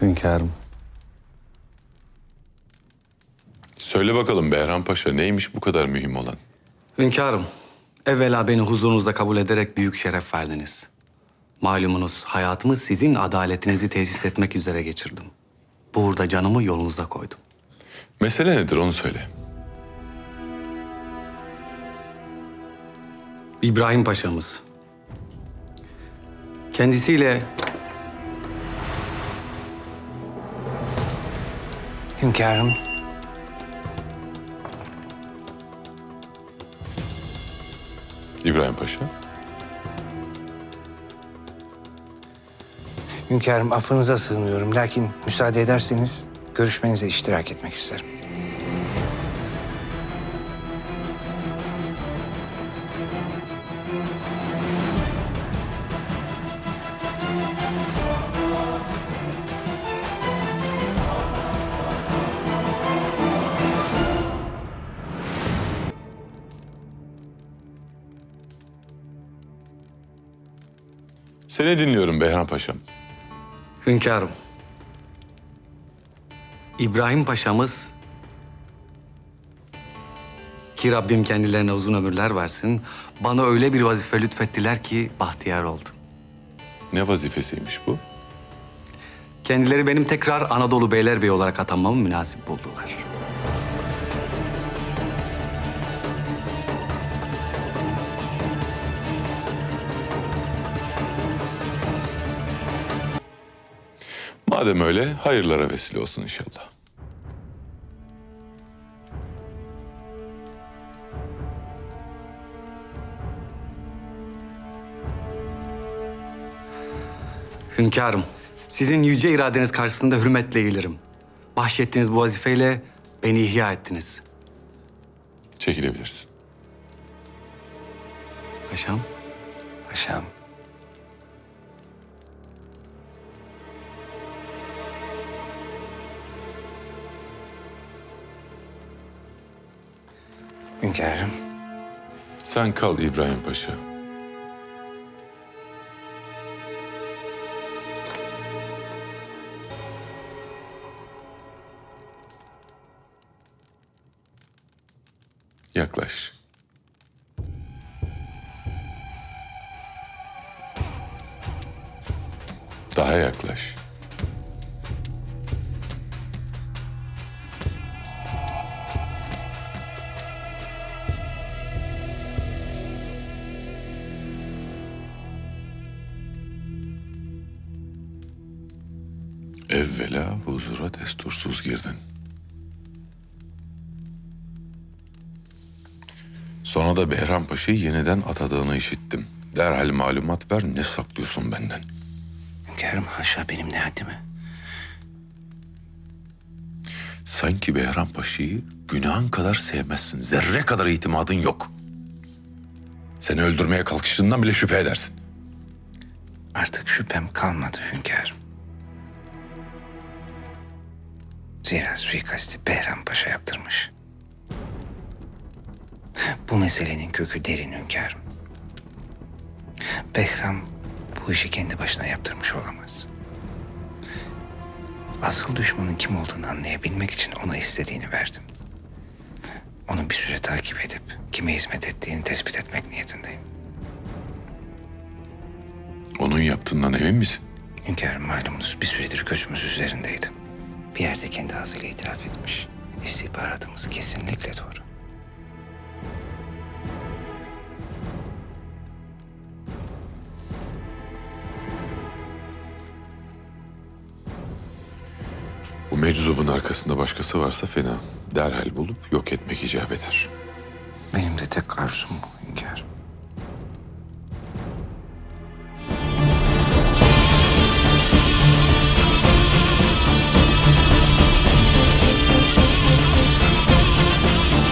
Hünkârım. Söyle bakalım Behram Paşa neymiş bu kadar mühim olan? Hünkârım, evvela beni huzurunuzda kabul ederek büyük şeref verdiniz. Malumunuz hayatımı sizin adaletinizi tesis etmek üzere geçirdim. Bu uğurda canımı yolunuzda koydum. Mesele nedir onu söyle. İbrahim Paşa'mız. Kendisiyle Hünkârım, İbrahim Paşa. hünkârım affınıza sığınıyorum. Lakin müsaade ederseniz görüşmenize iştirak etmek isterim. Seni dinliyorum Behram Paşam. hünkârım. İbrahim Paşa'mız ki Rabbim kendilerine uzun ömürler versin. Bana öyle bir vazife lütfettiler ki bahtiyar oldum. Ne vazifesiymiş bu? Kendileri benim tekrar Anadolu Beylerbeyi olarak atanmamı münasip buldular. Madem öyle hayırlara vesile olsun inşallah. Hünkârım, sizin yüce iradeniz karşısında hürmetle eğilirim. Bahşettiğiniz bu vazifeyle beni ihya ettiniz. Çekilebilirsin. Paşam, Paşam, hünkârım, Sen kal İbrahim Paşa. Yaklaş. Daha yaklaş. Evvela huzura destursuz girdin. Sonra da Behram Paşa'yı yeniden atadığını işittim. Derhal malumat ver ne saklıyorsun benden. hünkârım haşa benim ne haddime. Sanki Behram Paşa'yı günahın kadar sevmezsin. Zerre kadar itimadın yok. Seni öldürmeye kalkıştığından bile şüphe edersin. Artık şüphem kalmadı hünkârım. Zira suikasti Behram Paşa yaptırmış. Bu meselenin kökü derin hünkârım. Behram bu işi kendi başına yaptırmış olamaz. Asıl düşmanın kim olduğunu anlayabilmek için ona istediğini verdim. Onu bir süre takip edip kime hizmet ettiğini tespit etmek niyetindeyim. Onun yaptığından emin misin? Hünkârım malumunuz bir süredir gözümüz üzerindeydi. Bir yerde kendi ağzıyla itiraf etmiş. İstihbaratımız kesinlikle doğru. Bu meczubun arkasında başkası varsa fena. Derhal bulup yok etmek icap eder. Benim de tek arzum bu hünkârım.